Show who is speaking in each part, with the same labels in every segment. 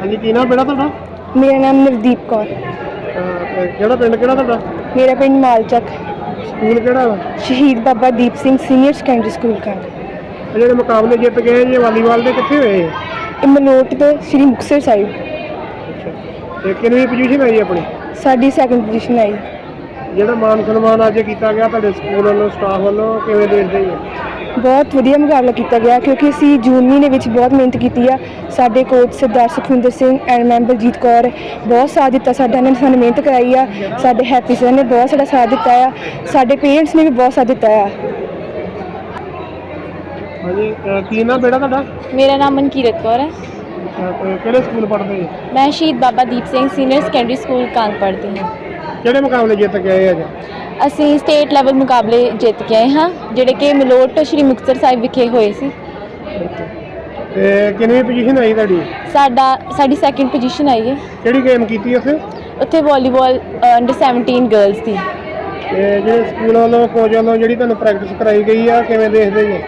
Speaker 1: ਹਾਂਜੀ ਕੀ ਨਾਮ ਬੇਟਾ ਤੁਹਾਡਾ?
Speaker 2: ਮੇਰਾ ਨਾਮ ਨਵਦੀਪ ਕੌਰ।
Speaker 1: ਅਹ, ਅਹ, ਕਿਹੜਾ ਪਿੰਡ ਕਿਹੜਾ ਤੁਹਾਡਾ?
Speaker 2: ਮੇਰਾ ਪਿੰਡ ਮਾਲਚੱਕ।
Speaker 1: ਸਕੂਲ ਕਿਹੜਾ ਵਾ?
Speaker 2: Shaheed Baba Deep Singh senior secondary school ਕਾ
Speaker 1: ਇਹ ਜਿਹੜੇ ਮੁਕਾਬਲੇ ਜਿੱਤ ਗਏ ਜੀ ਵਾਲੀਬਾਲ ਦੇ ਕਿੱਥੇ ਹੋਏ? ਇਹ?
Speaker 2: ਇਹ ਮਲੋਟ ਤੋਂ ਸ੍ਰੀ ਮੁਕਤਸਰ ਸਾਹਿਬ।
Speaker 1: ਤੇ ਕਿੰਨੀ ਪੋਜੀਸ਼ਨ ਆਈ ਆਪਣੀ?
Speaker 2: ਸਾਡੀ ਸੈਕੰਡ ਪੋਜੀਸ਼ਨ ਆਈ।
Speaker 1: ਜਿਹੜਾ ਮਾਨ ਸਨਮਾਨ ਅੱਜ ਕੀਤਾ ਗਿਆ ਤੁਹਾਡੇ ਸਕੂਲ ਵੱਲੋਂ ਸਟਾਫ ਵੱਲੋਂ ਕਿਵੇਂ ਦੇਖਦੇ ਜੀ
Speaker 2: ਬਹੁਤ ਵਧੀਆ ਮੁਕਾਬਲਾ ਕੀਤਾ ਗਿਆ ਕਿਉਂਕਿ ਅਸੀਂ ਜੂਨ ਮਹੀਨੇ ਵਿੱਚ ਬਹੁਤ ਮਿਹਨਤ ਕੀਤੀ ਆ। ਸਾਡੇ coach Sardar Sukhwinder Singh and ma'am Baljit Kaur ਬਹੁਤ ਸਾਥ ਦਿੱਤਾ ਸਾਡਾ ਇਹਨਾਂ ਨੇ ਸਾਨੂੰ ਮਿਹਨਤ ਕਰਾਈ ਆ। ਸਾਡੇ ਹੈਪੀ ਸਰ ਨੇ ਬਹੁਤ ਸਾਡਾ ਸਾਥ ਦਿੱਤਾ ਆ। ਸਾਡੇ ਪੇਰੈਂਟਸ ਨੇ ਵੀ ਬਹੁਤ ਸਾਥ ਦਿੱਤਾ ਆ।
Speaker 1: ਹਾਂਜੀ ਅਹ, ਕੀ ਨਾਮ ਬੇਟਾ ਤੁਹਾਡਾ?
Speaker 3: ਮੇਰਾ ਨਾਮ ਮਨਕੀਰਤ ਕੌਰ ਹੈ।
Speaker 1: ਅਹ, ਕਿਹੜੇ ਸਕੂਲ ਪੜ੍ਹਦੇ? ਜੀ
Speaker 3: ਮੈਂ Shaheed Baba Deep Singh senior secondary school Kang ਪੜ੍ਹਦੀ ਹਾਂ।
Speaker 1: ਕਿਹੜੇ ਮੁਕਾਬਲੇ ਜਿੱਤ ਕੇ ਆਏ ਅੱਜ?
Speaker 3: ਅਸੀਂ ਸਟੇਟ ਲੈਵਲ ਮੁਕਾਬਲੇ ਜਿੱਤ ਕੇ ਆਏ ਹਾਂ ਜਿਹੜੇ ਕਿ ਮਲੋਟ ਸ਼੍ਰੀ ਮੁਕਤਸਰ ਸਾਹਿਬ ਵਿਖੇ ਹੋਏ ਸੀ।
Speaker 1: ਤੇ ਕਿੰਨੀ ਪੋਜੀਸ਼ਨ ਆਈ ਤੁਹਾਡੀ?
Speaker 3: ਸਾਡਾ ਸਾਡੀ ਸੈਕੰਡ ਪੋਜੀਸ਼ਨ ਆਈ ਹੈ।
Speaker 1: ਕਿਹੜੀ ਗੇਮ ਕੀਤੀ ਉੱਥੇ?
Speaker 3: ਉੱਥੇ ਵਾਲੀਬਾਲ ਅੰਡਰ 17 ਗਰਲਸ ਦੀ।
Speaker 1: ਤੇ ਜਿਹੜੇ ਸਕੂਲ ਵੱਲੋਂ ਕੋਚ ਵੱਲੋਂ ਜਿਹੜੀ ਤੁਹਾਨੂੰ ਪ੍ਰੈਕਟਿਸ ਕਰਾਈ ਗਈ ਆ ਕਿਵੇਂ ਦੇਖਦੇ ਜੀ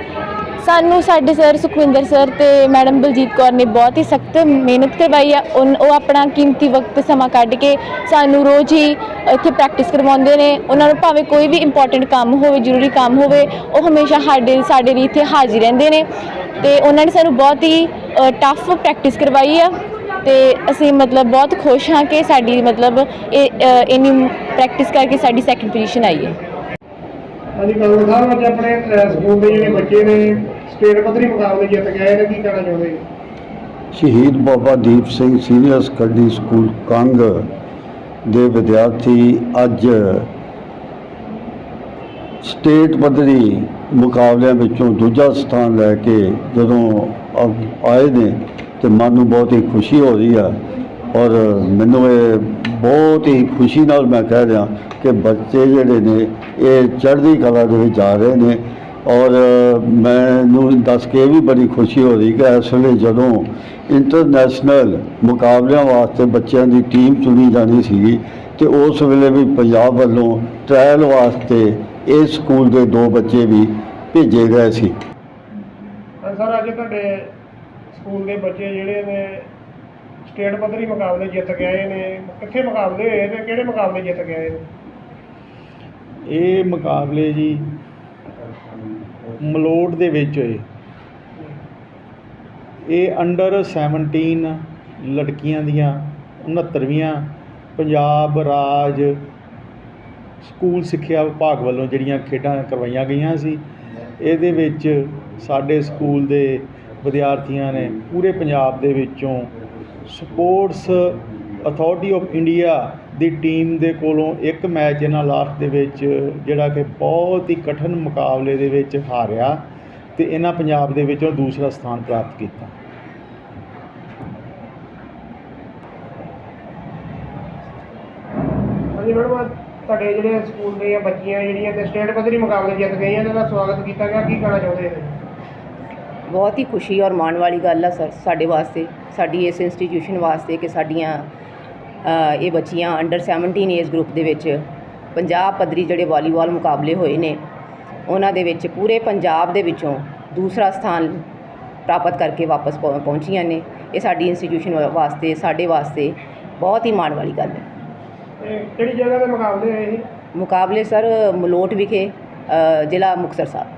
Speaker 3: ਸਾਨੂੰ ਸਾਡੇ ਸਰ ਸੁਖਵਿੰਦਰ ਸਰ ਤੇ ਮੈਡਮ ਬਲਜੀਤ ਕੌਰ ਨੇ ਬਹੁਤ ਹੀ ਸਖਤ ਮਿਹਨਤ ਕਰਵਾਈ ਆ। ਉਨ- ਉਹ ਆਪਣਾ ਕੀਮਤੀ ਵਕਤ ਸਮਾਂ ਕੱਢ ਕੇ ਸਾਨੂੰ ਰੋਜ਼ ਹੀ ਇੱਥੇ ਪ੍ਰੈਕਟਿਸ ਕਰਵਾਉਂਦੇ ਨੇ। ਉਹਨਾਂ ਨੂੰ ਭਾਵੇਂ ਕੋਈ ਵੀ ਇੰਪੋਰਟੈਂਟ ਕੰਮ ਹੋਵੇ ਜ਼ਰੂਰੀ ਕੰਮ ਹੋਵੇ ਉਹ ਹਮੇਸ਼ਾ ਸਾਡੇ ਸਾਡੇ ਲਈ ਇੱਥੇ ਹਾਜ਼ਰ ਰਹਿੰਦੇ ਨੇ। ਤੇ ਉਹਨਾਂ ਨੇ ਸਾਨੂੰ ਬਹੁਤ ਹੀ ਟਫ ਪ੍ਰੈਕਟਿਸ ਕਰਵਾਈ ਆ। ਤੇ ਅਸੀਂ ਮਤਲਬ ਬਹੁਤ ਖੁਸ਼ ਹਾਂ ਕਿ ਸਾਡੀ ਮਤਲਬ ਇਹ ਅ, ਇੰਨੀ ਪ੍ਰੈਕਟਿਸ ਕਰਕੇ ਸਾਡੀ ਸੈਕੰਡ ਪੋਜੀਸ਼ਨ ਆਈ ਹੈ।
Speaker 1: ਹਾਂਜੀ ਕਾਨੂੰਨ ਸਾਹਿਬ ਅੱਜ ਆਪਣੇ ਸਕੂਲ ਦੇ ਜਿਹੜੇ ਬੱਚੇ ਨੇ, ਸਟੇਟ ਪੱਧਰੀ ਮੁਕਾਬਲੇ ਜਿੱਤ ਕੇ ਨੇ, ਕੀ ਕਹਿਣਾ ਚਾਹੁੰਦੇ?
Speaker 4: Shaheed Baba Deep Singh senior secondary school Kang ਦੇ ਵਿਦਿਆਰਥੀ ਅੱਜ ਸਟੇਟ ਪੱਧਰੀ ਮੁਕਾਬਲਿਆਂ ਵਿੱਚੋਂ ਦੂਜਾ ਸਥਾਨ ਲੈ ਕੇ ਜਦੋਂ ਆਏ ਨੇ, ਤੇ ਮਨ ਨੂੰ ਬਹੁਤ ਹੀ ਖੁਸ਼ੀ ਹੋ ਰਹੀ ਆ। ਔਰ ਮੈਨੂੰ ਇਹ ਬਹੁਤ ਹੀ ਖੁਸ਼ੀ ਨਾਲ ਮੈਂ ਕਹਿ ਰਿਹਾ ਕਿ ਬੱਚੇ ਜਿਹੜੇ ਨੇ, ਇਹ ਚੜ੍ਹਦੀ ਕਲਾ ਦੇ ਵਿੱਚ ਜਾ ਰਹੇ ਨੇ ਔਰ ਮੈਨੂੰ ਦੱਸ ਕੇ ਇਹ ਵੀ ਬੜੀ ਖੁਸ਼ੀ ਹੋ ਰਹੀ ਕਿ ਇਸ ਵੇਲੇ ਜਦੋਂ ਇੰਟਰਨੈਸ਼ਨਲ ਮੁਕਾਬਲਿਆਂ ਵਾਸਤੇ ਬੱਚਿਆਂ ਦੀ ਟੀਮ ਚੁਣੀ ਜਾਣੀ ਸੀਗੀ ਤੇ ਉਸ ਵੇਲੇ ਵੀ ਪੰਜਾਬ ਵੱਲੋਂ ਟ੍ਰਾਇਲ ਵਾਸਤੇ ਇਸ ਸਕੂਲ ਦੇ ਦੋ ਬੱਚੇ ਵੀ ਭੇਜੇ ਗਏ ਸੀ।
Speaker 1: ਸਰ, ਅੱਜ ਤੁਹਾਡੇ ਸਕੂਲ ਦੇ ਬੱਚੇ ਜਿਹੜੇ ਨੇ ਸਟੇਟ ਪੱਧਰੀ ਮੁਕਾਬਲੇ ਜਿੱਤ ਗਏ ਨੇ। ਕਿੱਥੇ ਮੁਕਾਬਲੇ ਹੋਏ ਤੇ ਕਿਹੜੇ ਮੁਕਾਬਲੇ ਜਿੱਤ ਗਏ ਨੇ?
Speaker 5: ਇਹ ਮੁਕਾਬਲੇ ਜੀ ਮਲੋਟ ਦੇ ਵਿੱਚ ਹੋਏ। ਇਹ ਅੰਡਰ 17 ਲੜਕੀਆਂ ਦੀਆਂ 69ਵੀਆਂ ਪੰਜਾਬ ਰਾਜ ਸਕੂਲ ਸਿੱਖਿਆ ਵਿਭਾਗ ਵੱਲੋਂ ਜਿਹੜੀਆਂ ਖੇਡਾਂ ਕਰਵਾਈਆਂ ਗਈਆਂ ਸੀ, ਇਹਦੇ ਵਿੱਚ ਸਾਡੇ ਸਕੂਲ ਦੇ ਵਿਦਿਆਰਥੀਆਂ ਨੇ ਪੂਰੇ ਪੰਜਾਬ ਦੇ ਵਿੱਚੋਂ ਸਪੋਰਟਸ ਅਥਾਰਟੀ ਆਫ ਇੰਡੀਆ ਦੀ ਟੀਮ ਦੇ ਕੋਲੋਂ ਇੱਕ ਮੈਚ ਇਹਨਾਂ ਲਾਸਟ ਦੇ ਵਿੱਚ, ਜਿਹੜਾ ਕਿ ਬਹੁਤ ਹੀ ਕਠਿਨ ਮੁਕਾਬਲੇ ਦੇ ਵਿੱਚ ਹਾਰਿਆ ਤੇ ਇਹਨਾਂ ਪੰਜਾਬ ਦੇ ਵਿੱਚੋਂ ਦੂਸਰਾ ਸਥਾਨ ਪ੍ਰਾਪਤ ਕੀਤਾ।
Speaker 1: ਹਾਂਜੀ ਮੈਡਮ ਤੁਹਾਡੇ ਜਿਹੜੇ ਸਕੂਲ ਦੀਆਂ ਬੱਚੀਆਂ ਜਿਹੜੀਆਂ ਤੇ ਸਟੇਟ ਪੱਧਰੀ ਮੁਕਾਬਲੇ ਜਿੱਤ ਗਈਆਂ, ਇਹਨਾਂ ਦਾ ਸਵਾਗਤ ਕੀਤਾ ਗਿਆ, ਕੀ ਕਹਿਣਾ ਚਾਹੁੰਦੇ ਨੇ
Speaker 6: ਬਹੁਤ ਹੀ ਖੁਸ਼ੀ ਔਰ ਮਾਣ ਵਾਲੀ ਗੱਲ ਆ ਸਰ ਸਾਡੇ ਵਾਸਤੇ ਸਾਡੀ ਇਸ ਇੰਸਟੀਟਿਊਸ਼ਨ ਵਾਸਤੇ ਕਿ ਸਾਡੀਆਂ ਇਹ ਬੱਚੀਆਂ ਅੰਡਰ 17 ਏਜ ਗਰੁੱਪ ਦੇ ਵਿੱਚ ਪੰਜਾਬ ਪੱਧਰੀ ਜਿਹੜੇ ਵਾਲੀਬਾਲ ਮੁਕਾਬਲੇ ਹੋਏ ਨੇ ਉਹਨਾਂ ਦੇ ਵਿੱਚ ਪੂਰੇ ਪੰਜਾਬ ਦੇ ਵਿੱਚੋਂ ਦੂਸਰਾ ਸਥਾਨ ਪ੍ਰਾਪਤ ਕਰਕੇ ਵਾਪਸ ਪਹੁੰ- ਪਹੁੰਚੀਆਂ ਨੇ। ਇਹ ਸਾਡੀ ਇੰਸਟੀਟਿਊਸ਼ਨ ਵਾਸਤੇ ਸਾਡੇ ਵਾਸਤੇ ਬਹੁਤ ਹੀ ਮਾਣ ਵਾਲੀ ਗੱਲ ਹੈ।
Speaker 1: ਕਿਹੜੀ ਜਗ੍ਹਾ ਦੇ ਮੁਕਾਬਲੇ ਹੋਏ ਸੀ
Speaker 6: ਮੁਕਾਬਲੇ ਸਰ ਮਲੋਟ ਵਿਖੇ ਜ਼ਿਲ੍ਹਾ ਮੁਕਤਸਰ ਸਾਹਿਬ।